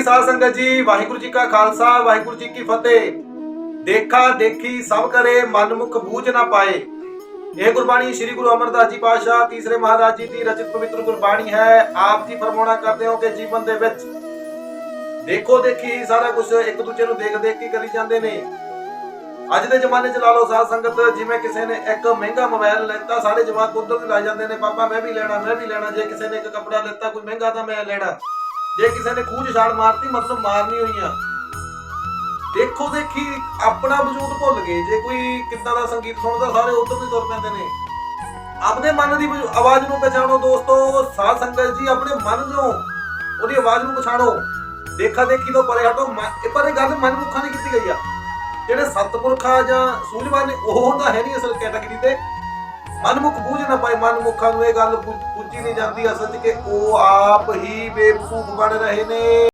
ਪਿਆਰੀ ਸਾਧ ਸੰਗਤ ਜੀ, ਵਾਹਿਗੁਰੂ ਜੀ ਕਾ ਖਾਲਸਾ, ਵਾਹਿਗੁਰੂ ਜੀ ਕੀ ਫਤਿਹ। ਦੇਖਾ ਦੇਖੀ ਸਭ ਕਰੇ, ਮਨਮੁਖ ਬੂਝ ਨਾ ਪਾਏ। ਇਹ ਗੁਰਬਾਣੀ ਸ੍ਰੀ ਗੁਰੂ ਅਮਰਦਾਸ ਜੀ ਪਾਤਸ਼ਾਹ, ਤੀਸਰੇ ਮਹਾਰਾਜ ਜੀ ਦੀ ਰਚਿਤ ਪਵਿੱਤਰ ਗੁਰਬਾਣੀ ਹੈ। ਆਪ ਜੀ ਫਰਮਾਉਣਾ ਕਰਦੇ ਹੋ ਕਿ ਜੀਵਨ ਦੇ ਵਿੱਚ ਦੇਖੋ ਦੇਖੀ ਸਾਰਾ ਕੁਝ ਇੱਕ ਦੂਜੇ ਨੂੰ ਦੇਖ ਦੇਖ ਕੇ ਕਰੀ ਜਾਂਦੇ ਨੇ। ਅੱਜ ਦੇ ਜ਼ਮਾਨੇ 'ਚ ਲਾ ਲਓ ਸਾਧ ਸੰਗਤ, ਜਿਵੇਂ ਕਿਸੇ ਨੇ ਇੱਕ ਮਹਿੰਗਾ ਮੋਬਾਈਲ ਲੈਤਾ, ਸਾਰੇ ਜਵਾਕ ਉਧਰ ਵੀ ਲਾ ਜਾਂਦੇ ਨੇ, ਪਾਪਾ ਮੈਂ ਵੀ ਲੈਣਾ, ਮੈਂ ਵੀ ਲੈਣਾ, ਜੇ ਕਿਸੇ ਨੇ ਇੱਕ ਕੱਪੜਾ ਲੈਤਾ, ਕੋਈ ਮਹਿੰਗਾ ਤਾਂ ਮੈਂ ਲੈਣਾ। ਜੇ ਕਿਸੇ ਨੇ ਖੂਜ ਛਾਲ ਮਾਰਤੀ, ਮਤਲਬ ਮਾਰਨੀ ਹੋਈਆਂ। ਦੇਖੋ ਦੇਖੀ, ਆਪਣਾ ਵਜੂਦ ਭੁੱਲ ਗਏ। ਜੇ ਕੋਈ ਕਿੱਦਾਂ ਦਾ ਸੰਗੀਤ ਸੁਣਦਾ, ਸਾਰੇ ਉਧਰ ਨੂੰ ਤੁਰ ਪੈਂਦੇ ਨੇ। ਆਪਣੇ ਮਨ ਦੀ ਆਵਾਜ਼ ਨੂੰ ਪਛਾਣੋ ਦੋਸਤੋ। ਸਾਧ ਸੰਗਤ ਜੀ, ਆਪਣੇ ਮਨ ਨੂੰ, ਉਹਦੀ ਆਵਾਜ਼ ਨੂੰ ਪਛਾਣੋ। ਦੇਖਾ ਦੇਖੀ ਤੋਂ ਪਰੇ ਹਟੋ। ਮਨ- ਇਹ ਪਰ ਇਹ ਗੱਲ ਮਨਮੁੱਖਾਂ ਦੀ ਕੀਤੀ ਗਈ ਆ। ਜਿਹੜੇ ਸਤਪੁਰਖਾ ਜਾਂ ਸੂਝਵਾਨ ਨੇ, ਉਹ ਤਾਂ ਹੈ ਨਹੀਂ ਅਸਲ ਕੈਟਾਗਰੀ ਤੇ। ਮਨਮੁੱਖ ਬੂਝ ਨਾ ਪਾਏ। ਮਨਮੁਖਾਂ ਨੂੰ ਇਹ ਗੱਲ ਪੁੱਜੀ ਨਹੀਂ ਜਾਂਦੀ ਅਸਲ 'ਚ ਕਿ ਉਹ ਆਪ ਹੀ ਬੇਵਕੂਫ ਬਣ ਰਹੇ ਨੇ।